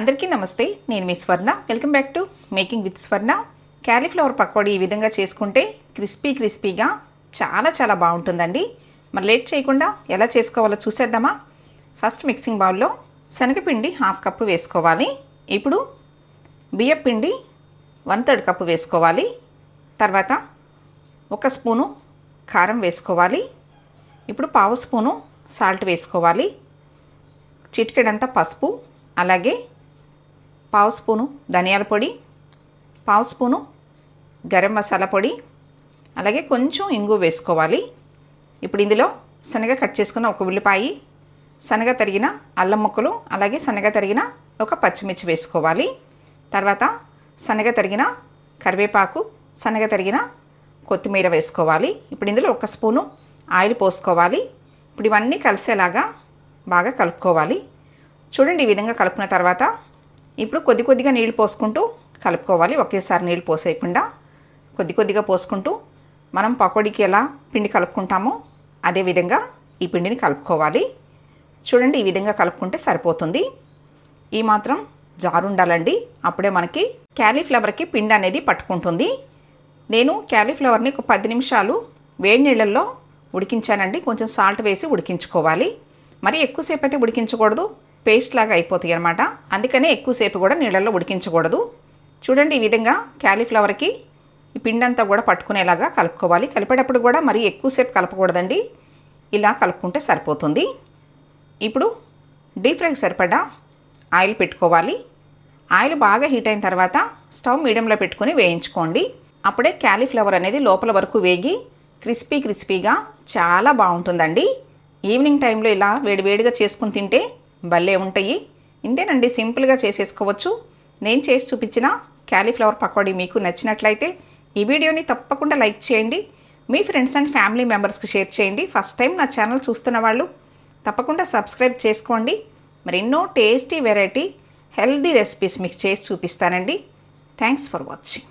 అందరికీ నమస్తే నేను మీ Swarna. Welcome back to making with Swarna cauliflower pakodi ఈ విధంగా చేసుకుంటే క్రిస్పీ క్రిస్పీగా చాలా చాలా బాగుంటుందండి. మరి లేట్ చేయకుండా ఎలా చేసుకోవాలో చూసేద్దామా? ఫస్ట్ మిక్సింగ్ బౌల్లో శనగపిండి హాఫ్ కప్పు వేసుకోవాలి. ఇప్పుడు బియ్యం పిండి వన్ థర్డ్ కప్పు వేసుకోవాలి. తర్వాత ఒక స్పూను కారం వేసుకోవాలి. ఇప్పుడు పావు స్పూను సాల్ట్ వేసుకోవాలి. చిటికెడంతా పసుపు అలాగే పావు స్పూను ధనియాల పొడి పావు స్పూను గరం మసాలా పొడి అలాగే కొంచెం ఇంగు వేసుకోవాలి. ఇప్పుడు ఇందులో శనగ కట్ చేసుకున్న ఒక ఉల్లిపాయ శనగ తరిగిన అల్లం ముక్కలు అలాగే శనగ తరిగిన ఒక పచ్చిమిర్చి వేసుకోవాలి. తర్వాత శనగ తరిగిన కరివేపాకు శనగ తరిగిన కొత్తిమీర వేసుకోవాలి. ఇప్పుడు ఇందులో ఒక స్పూను ఆయిల్ పోసుకోవాలి. ఇప్పుడు ఇవన్నీ కలిసేలాగా బాగా కలుపుకోవాలి. చూడండి ఈ విధంగా కలుపుకున్న తర్వాత ఇప్పుడు కొద్ది కొద్దిగా నీళ్ళు పోసుకుంటూ కలుపుకోవాలి. ఒకేసారి నీళ్ళు పోసేయకుండా కొద్ది కొద్దిగా పోసుకుంటూ మనం పకోడీకి ఎలా పిండి కలుపుకుంటామో అదే విధంగా ఈ పిండిని కలుపుకోవాలి. చూడండి ఈ విధంగా కలుపుకుంటే సరిపోతుంది. ఈ మాత్రం జారు ఉండాలండి. అప్పుడే మనకి క్యాలీఫ్లవర్కి పిండి అనేది పట్టుకుంటుంది. నేను క్యాలీఫ్లవర్ని ఒక పది నిమిషాలు వేడి నీళ్ళల్లో ఉడికించానండి. కొంచెం సాల్ట్ వేసి ఉడికించుకోవాలి. మరి ఎక్కువసేపు అయితే ఉడికించకూడదు. పేస్ట్ లాగా అయిపోతాయి అనమాట అందుకనే ఎక్కువసేపు కూడా నీళ్ళల్లో ఉడికించకూడదు. చూడండి ఈ విధంగా క్యాలీఫ్లవర్కి ఈ పిండంతా కూడా పట్టుకునేలాగా కలుపుకోవాలి. కలిపేటప్పుడు కూడా మరీ ఎక్కువసేపు కలపకూడదండి. ఇలా కలుపుకుంటే సరిపోతుంది. ఇప్పుడు డీప్ ఫ్రైకి సరిపడా ఆయిల్ పెట్టుకోవాలి. ఆయిల్ బాగా హీట్ అయిన తర్వాత స్టవ్ మీడియంలో పెట్టుకుని వేయించుకోండి. అప్పుడే క్యాలీఫ్లవర్ అనేది లోపల వరకు వేగి క్రిస్పీ క్రిస్పీగా చాలా బాగుంటుందండి. ఈవినింగ్ టైంలో ఇలా వేడివేడిగా చేసుకుని తింటే భలే ఉంటాయి. ఇంతేనండి సింపుల్గా చేసేసుకోవచ్చు. నేను చేసి చూపించిన క్యాలీఫ్లవర్ పకోడీ మీకు నచ్చినట్లయితే ఈ వీడియోని తప్పకుండా లైక్ చేయండి. మీ ఫ్రెండ్స్ అండ్ ఫ్యామిలీ మెంబర్స్కి షేర్ చేయండి. ఫస్ట్ టైం నా ఛానల్ చూస్తున్న వాళ్ళు తప్పకుండా సబ్స్క్రైబ్ చేసుకోండి. మరి ఎన్నో టేస్టీ వెరైటీ హెల్దీ రెసిపీస్ మీకు చేసి చూపిస్తానండి. Thanks for watching.